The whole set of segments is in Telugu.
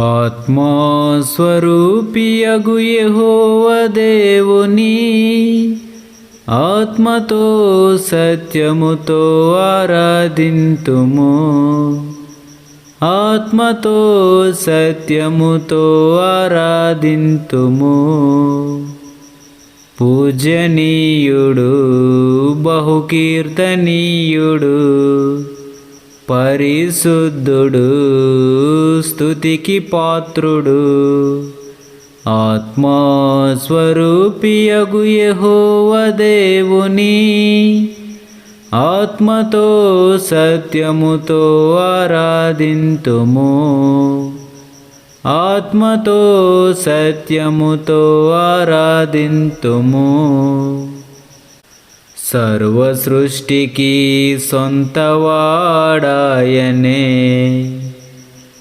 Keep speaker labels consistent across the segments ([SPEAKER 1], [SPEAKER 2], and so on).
[SPEAKER 1] ఆత్మస్వరూపియగు యహోవ దేవుని ఆత్మతో సత్యముతో ఆరాధింతుము. ఆత్మతో సత్యముతో ఆరాధింతుము. పూజనీయుడు బహుకీర్తనీయుడు పరిశుద్ధుడు స్థుతికి పాత్రుడు ఆత్మాస్వరూపియగు యెహోవ దేవుని. ఆత్మతో సత్యముతో ఆరాధింతుము. ఆత్మతో సత్యముతో ఆరాధింతుము. సర్వసృష్టికి సొంతవాడాయనే.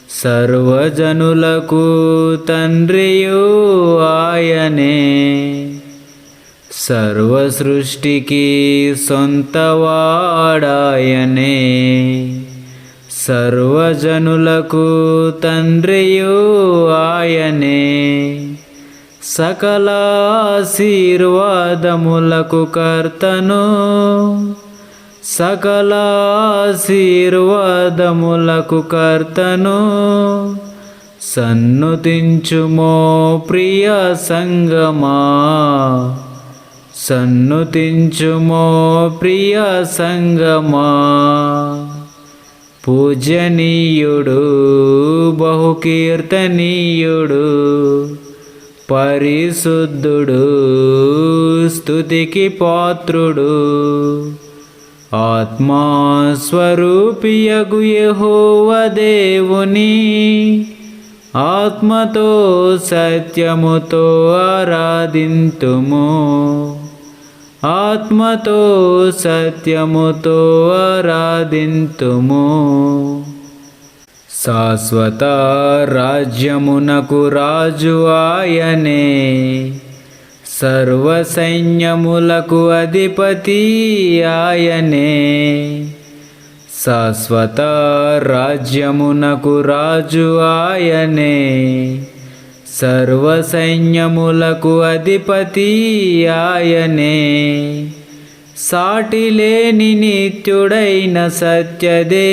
[SPEAKER 1] సర్వజనులకు తండ్రియు ఆయనే. సర్వసృష్టికి సొంతవాడాయనే. సర్వజనులకు తండ్రియు ఆయనే. సకలాశీర్వాదములకు కర్తను. సకలాశీర్వాదములకు కర్తను. సన్నుతించుమో ప్రియ సంగమా. సన్నుతించుమో ప్రియ సంగమా. పూజనీయుడు బహుకీర్తనీయుడు. పరిశుద్ధుడు స్తుతికి పాత్రుడు. ఆత్మాస్వరూపియగు యహోవ దేవుని ఆత్మతో సత్యముతో ఆరాధింతుము. ఆత్మతో సత్యముతో ఆరాధింతుము. శాశ్వత రాజ్యమునకు రాజు ఆయనే. సర్వ సైన్యములకు అధిపతి ఆయనే. శాశ్వత రాజ్యమునకు రాజు ఆయనే. సర్వ సైన్యములకు అధిపతి ఆయనే. సాటి లేని నిత్యుడైన సత్యదేవుని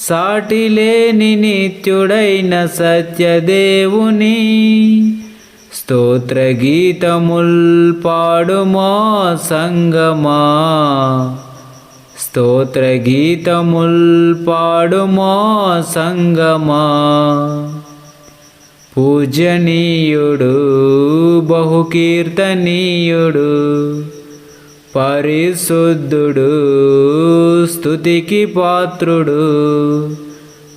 [SPEAKER 1] సాటి లేని నిత్యుడైన సత్యదేవుని. స్తోత్ర గీతముల్ పాడుమా సంగమా? స్తోత్ర గీతముల్ పాడుమా సంగమా? పూజనీయుడు బహుకీర్తనీయుడు పరిశుద్ధుడు స్థుతికి పాత్రుడు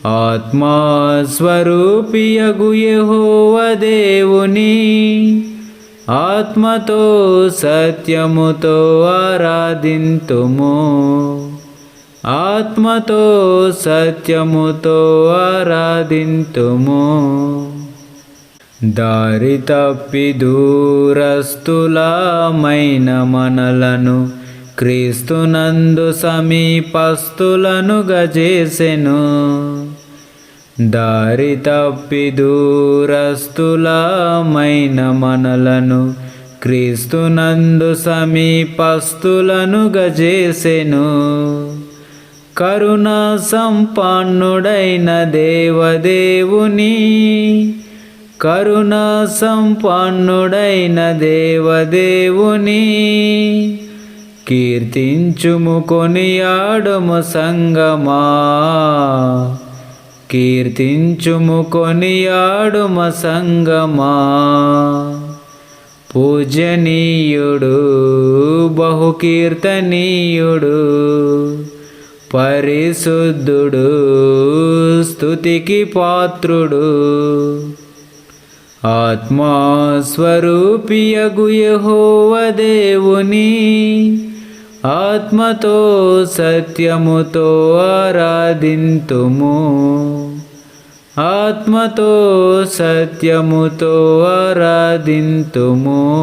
[SPEAKER 1] ఆత్మాస్వరూపియగు యెహోవ దేవుని. ఆత్మతో సత్యముతో ఆరాధింతుము. ఆత్మతో సత్యముతో ఆరాధింతుము. దారి తప్పి దూరస్తులమైన మనలను క్రీస్తునందు సమీపస్తులను గజేసెను. దారి తప్పి దూరస్తులమైన మనలను క్రీస్తునందు సమీపస్తులను గజేసెను. కరుణ సంపన్నుడైన దేవదేవుని కరుణ సంపన్నుడైన దేవదేవుని కీర్తించుము కొనియాడుము సంగమా. కీర్తించుము కొనియాడుమ సంగమా. పూజనీయుడు బహుకీర్తనీయుడు పరిశుద్ధుడు స్తుతికి పాత్రుడు. ఆత్మాస్వరూపియగు యహోవ దేవుని. ఆత్మతో సత్యముతో ఆరాధింతుము. ఆత్మతో సత్యముతో ఆరాధింతుము.